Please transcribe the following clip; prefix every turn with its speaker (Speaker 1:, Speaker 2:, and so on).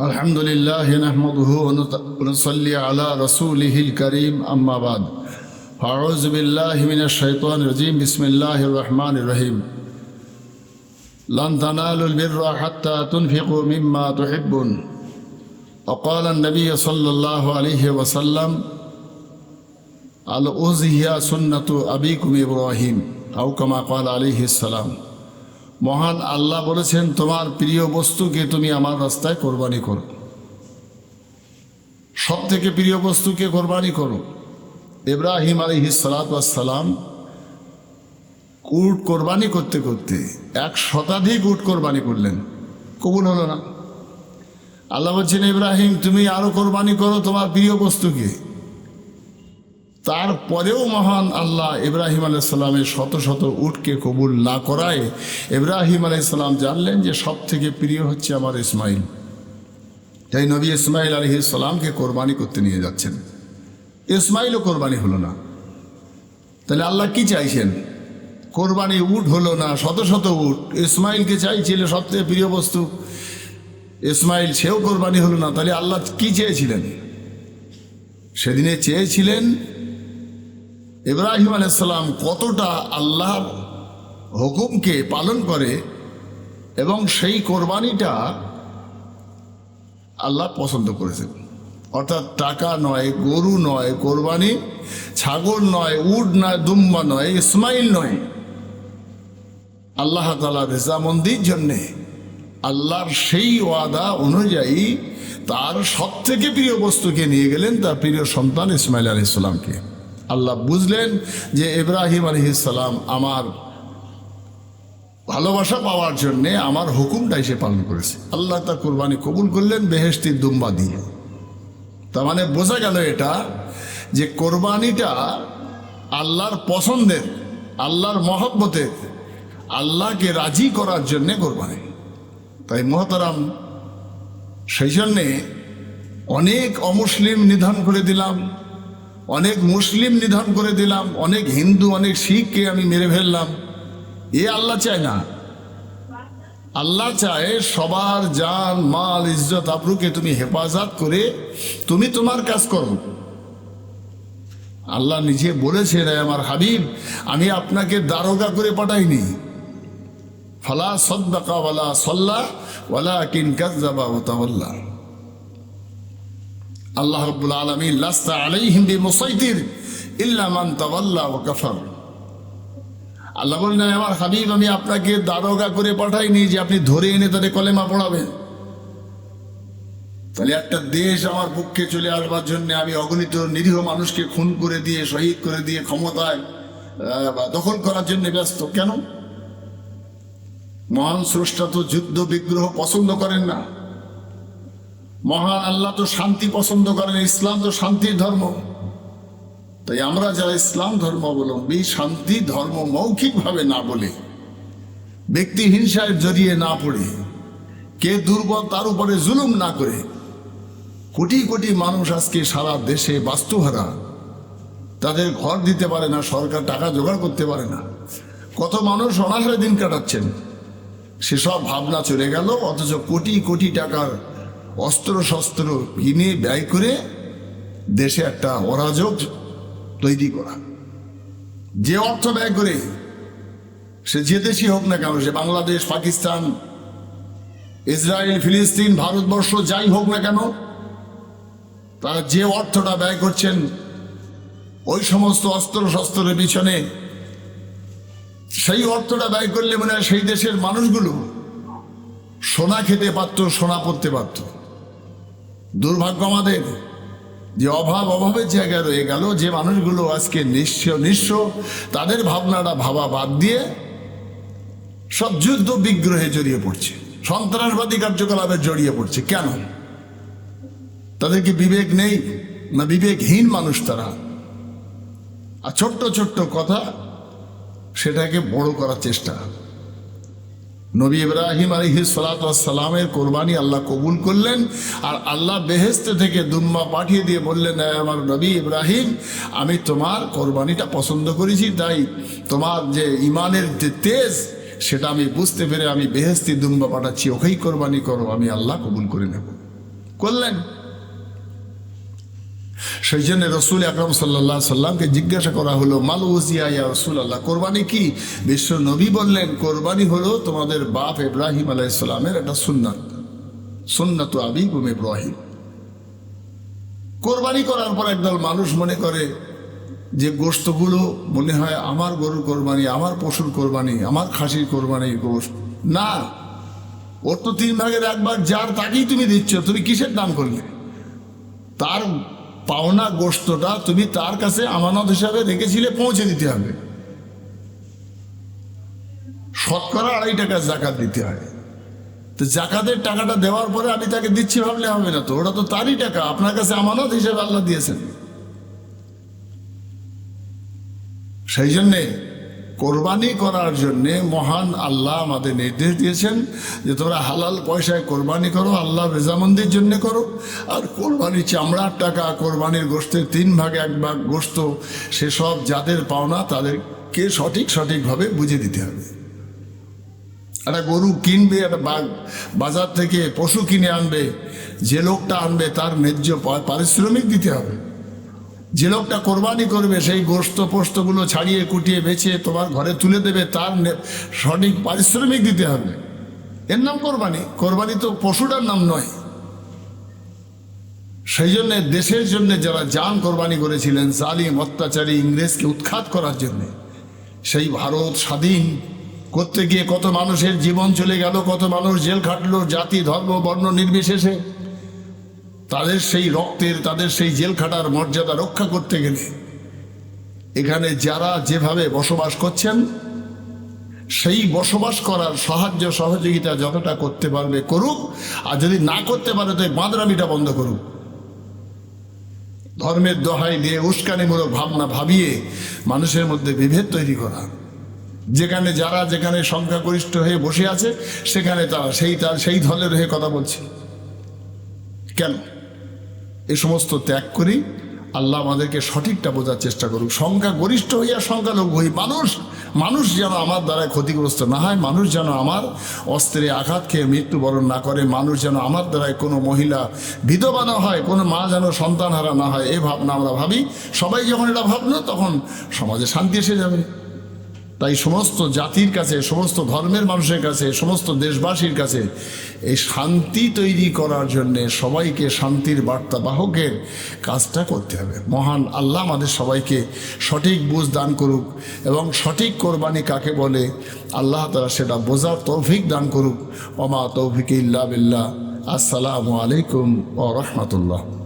Speaker 1: الحمد لله نحمده ونط- ونصلي على رسوله الكريم أما بعد أعوذ بالله من الشيطان الرجيم بسم الله الرحمن الرحيم لن تنالوا البر حتى تنفقوا مما تحبون وقال النبي صلى الله عليه وسلم الأوزهية سنة أبيكم إبراهيم أو كما قال عليه السلام মহান আল্লাহ বলেছেন, তোমার প্রিয় বস্তুকে তুমি আমার রাস্তায় কোরবানি করো। সব থেকে প্রিয় বস্তুকে কোরবানি করো। ইব্রাহিম আলী সালাম উট কোরবানি করতে করতে এক শতাধিক উট কোরবানি করলেন। কবুল হলো না। আল্লাহ বলছেন, ইব্রাহিম, তুমি আরও কোরবানি করো তোমার প্রিয় বস্তুকে। তারপরেও মহান আল্লাহ ইব্রাহিম আলাইসাল্লামের শত শত উটকে কবুল না করায় ইব্রাহিম আলাইসাল্লাম জানলেন যে সব থেকে প্রিয় হচ্ছে আমার ইসমাইল। তাই নবী ইসমাইল আলহি সাল্লামকে কোরবানি করতে নিয়ে যাচ্ছেন। ইসমাইলও কোরবানি হলো না। তাহলে আল্লাহ কি চাইছেন? কোরবানি উট হলো না, শত শত উট। ইসমাইলকে চাইছিল সবথেকে প্রিয় বস্তু। ইসমাইল সেও কোরবানি হলো না। তাহলে আল্লাহ কি চেয়েছিলেন? সেদিনে চেয়েছিলেন ইব্রাহিম আলাইসাল্লাম কতটা আল্লাহর হুকুমকে পালন করে এবং সেই কোরবানিটা আল্লাহ পছন্দ করেছেন। অর্থাৎ টাকা নয়, গরু নয়, কোরবানি, ছাগল নয় উড নয়, দুম্বা নয়, ইসমাইল নয়। আল্লাহ তালা রেজামন্দির জন্যে আল্লাহর সেই ওয়াদা অনুযায়ী তার সব থেকে প্রিয় বস্তুকে নিয়ে গেলেন তার প্রিয় সন্তান ইসমাইল আলি ইসলামকে আল্লাহ বুঝলেন যে ইব্রাহিম আলী ইসলাম আমার ভালোবাসা পাওয়ার জন্যে আমার হুকুমটাই সে পালন করেছে। আল্লাহ তা কোরবানি কবুল করলেন বেহেস্তির দুম্বা দিয়ে তার মানে বোঝা গেল এটা যে কোরবানিটা আল্লাহর পছন্দের, আল্লাহর মহব্বতের, আল্লাহকে রাজি করার জন্যে কোরবানি। তাই মহতারাম, সেই জন্যে অনেক অমুসলিম নিধন করে দিলাম। অনেক মুসলিম নিধন করে দিলাম, অনেক হিন্দু, অনেক শিখকে আমি মেরে ফেললাম। এ আল্লাহ চায় না। আল্লাহ চায় সবার জান, মাল, ইজ্জত, আবরুকে তুমি হেফাজত করে তুমি তোমার কাজ করো। আল্লাহ নিজে বলেছে, রে আমার হাবিব, আমি আপনাকে দারোগা করে পাঠাইনি। ফালা সদ্দাকা ওয়ালা সল্লা ওয়ালা কিন কাজ্জাবা ওয়া তাওয়াল্লা। আল্লাহ রাব্বুল আলামিন, লাস্তা আলাইহিম বিমুসাইতির ইল্লা মান তাওয়াল্লা ওয়া কাফার। আল্লাহ বললেন আমার হাবিব, আমি আপনাকে দারোগা করে পাঠাইনি যে আপনি ধরে এনে তাদের কলেমা পড়াবেন। তাহলে একটা দেশ আমার পক্ষে চলে আসবার জন্য আমি অগণিত নিরীহ মানুষকে খুন করে দিয়ে, শহীদ করে দিয়ে ক্ষমতায় দখল করার জন্য ব্যস্ত। কেন? মহান স্রষ্টা তো যুদ্ধ বিগ্রহ পছন্দ করেন না। মহান আল্লাহ তো শান্তি পছন্দ করেন, ইসলাম তো শান্তির ধর্ম। তাই আমরা যারা ইসলাম ধর্ম অবলম্বী, শান্তি ধর্ম মৌখিকভাবে না বলে, ব্যক্তি হিংসায় জড়িয়ে না পড়ে, কে দুর্বল তার উপরে জুলুম না করে, কোটি কোটি মানুষ আজকে সারা দেশে বাস্তুহারা, তাদের ঘর দিতে পারে না, সরকার টাকা জোগাড় করতে পারে না। কত মানুষ অনাহারে দিন কাটাচ্ছেন। সেসব ভাবনা চলে গেল, অথচ কোটি কোটি টাকার অস্ত্র শস্ত্র কিনে ব্যয় করে দেশে একটা অরাজক তৈরি করা। যে অর্থ ব্যয় করে, সে যে দেশই হোক না কেন, সে বাংলাদেশ, পাকিস্তান, ইসরায়েল, ফিলিস্তিন, ভারতবর্ষ, যাই হোক না কেন, তারা যে অর্থটা ব্যয় করছেন, ওই সমস্ত অস্ত্র শস্ত্রের পিছনে সেই অর্থটা ব্যয় করলে মনে হয় সেই দেশের মানুষগুলো সোনা খেতে পারত, সোনা পড়তে পারত। দুর্ভাগ্য আমাদের যে অভাব অভাবের জায়গায় রয়ে গেল, যে মানুষগুলো আজকে নিঃস্ব নিঃস্ব, তাদের ভাবনাটা ভাবা বাদ দিয়ে সব যুদ্ধ বিগ্রহে জড়িয়ে পড়ছে, সন্ত্রাসবাদী কার্যকলাপে জড়িয়ে পড়ছে। কেন? তাদের কি বিবেক নেই না বিবেকহীন মানুষ তারা? আর ছোট্ট ছোট্ট কথা, সেটাকে বড় করার চেষ্টা। নবী ইব্রাহিম আলহি সালামের কোরবানি আল্লাহ কবুল করলেন আর আল্লাহ বেহেস্তে থেকে দুম্মা পাঠিয়ে দিয়ে বললেন, "এ আমার নবী ইব্রাহিম, আমি তোমার কোরবানিটা পছন্দ করেছি, তাই তোমার যে ইমানের যে তেজ, সেটা আমি বুঝতে পেরে আমি বেহেস্তি দুম্বা পাঠাচ্ছি, ওকেই কোরবানি করো, আমি আল্লাহ কবুল করে নেব। করলেন। সেই জন্য রসুল আকরম সাল্লাহ সাল্লামকে জিজ্ঞাসা করা হলো, মাল ওজিয়া ইয়া রসুল আল্লাহ কোরবানি কি? বিশ্ব নবী বললেন, কোরবানি হলো তোমাদের বাপ ইব্রাহিম আলাহ ইসলামের একটা সুন্নাত সুন্নাত আবিকুম ইব্রাহিম। কোরবানি করার পর একদল মানুষ মনে করে যে গোস্তগুলো মনে হয় আমার গরুর কোরবানি, আমার পশুর কোরবানি, আমার খাসির কোরবানি গোস্ত না, ওর তো তিন ভাগের একবার যার তাকেই তুমি দিচ্ছ, তুমি কিসের দাম করলে? তার পাওনা গোস্তটা তুমি তার কাছে আমানত হিসাবে রেখেছিলে, পৌঁছে দিতে হবে। শতকরা আড়াই টাকা জাকাত দিতে হয়। তো জাকাতের টাকাটা দেওয়ার পরে আমি তাকে দিচ্ছি ভাবলে হবে না তো, ওটা তো তারই টাকা, আপনার কাছে আমানত হিসেবে আল্লাহ দিয়েছেন। সেই জন্যে কোরবানি করার জন্যে মহান আল্লাহ আমাদের নির্দেশ দিয়েছেন যে তোমরা হালাল পয়সায় কোরবানি করো, আল্লাহ রেজামন্দির জন্য করো। আর কোরবানি চামড়ার টাকা, কোরবানির গোষ্ঠের তিন ভাগ, এক ভাগ গোস্ত, সেসব যাদের পাওনা তাদেরকে সঠিক, সঠিকভাবে বুঝে দিতে হবে। একটা গরু কিনবে, একটা বাজার থেকে পশু কিনে আনবে, যে লোকটা আনবে তার ন্যায্য পারিশ্রমিক দিতে হবে। যে লোকটা কোরবানি করবে, সেই গোস্ত পোস্তগুলো ছাড়িয়ে, কুটিয়ে বেছে তোমার ঘরে তুলে দেবে, তার সঠিক পারিশ্রমিক দিতে হবে। এর নাম কোরবানি। কোরবানি তো পশুটার নাম নয়। সেই জন্য, দেশের জন্য যারা যান কোরবানি করেছিলেন, জালিম, অত্যাচারী, ইংরেজকে উৎখাত করার জন্য, সেই ভারত স্বাধীন। করতে গিয়ে কত মানুষের জীবন চলে গেল, কত মানুষ জেল খাটলো, জাতি, ধর্ম, বর্ণ নির্বিশেষে। তাদের সেই রক্তের, তাদের সেই জেল খাটার মর্যাদা রক্ষা করতে গেলে এখানে যারা যেভাবে বসবাস করছেন, সেই বসবাস করার সাহায্য, সহযোগিতা যতটা করতে পারবে করুক, আর যদি না করতে পারে, তো বাঁদরামিটা বন্ধ করুক। ধর্মের দোহাই দিয়ে উস্কানিমূলক ভাবনা ভাবিয়ে মানুষের মধ্যে বিভেদ তৈরি করা। যেখানে যারা, যেখানে সংখ্যাগরিষ্ঠ হয়ে বসে আছে, সেখানে তারা সেই, তার সেই দলের হয়ে কথা বলছে। কেন? এ সমস্ত ত্যাগ করি, আল্লাহ আমাদেরকে সঠিকটা বোঝার চেষ্টা করুক। সংখ্যা গরিষ্ঠ হইয়া সংখ্যালঘু হই, মানুষ মানুষ যেন আমার দ্বারা ক্ষতিগ্রস্ত না হয়, মানুষ যেন আমার অস্ত্রে আঘাত খেয়ে মৃত্যুবরণ না করে, মানুষ যেন আমার দ্বারায় কোনো মহিলা বিধবা না হয়, কোনো মা যেন সন্তানহারা না হয়, এ ভাবনা আমরা ভাবি। সবাই যখন এটা ভাবলো, তখন সমাজে শান্তি এসে যাবে। তাই সমস্ত জাতির কাছে, সমস্ত ধর্মের মানুষের কাছে, সমস্ত দেশবাসীর কাছে এই শান্তি তৈরি করার জন্যে সবাইকে শান্তির বার্তা বাহকের কাজটা করতে হবে। মহান আল্লাহ আমাদের সবাইকে সঠিক বুঝ দান করুক এবং সঠিক কোরবানি কাকে বলে, আল্লাহ তারা সেটা বোঝার তৌফিক দান করুক। অমা তৌফিক ইল্লা বিল্লাহ। আসসালামু আলাইকুম ও রহমতুল্লাহ।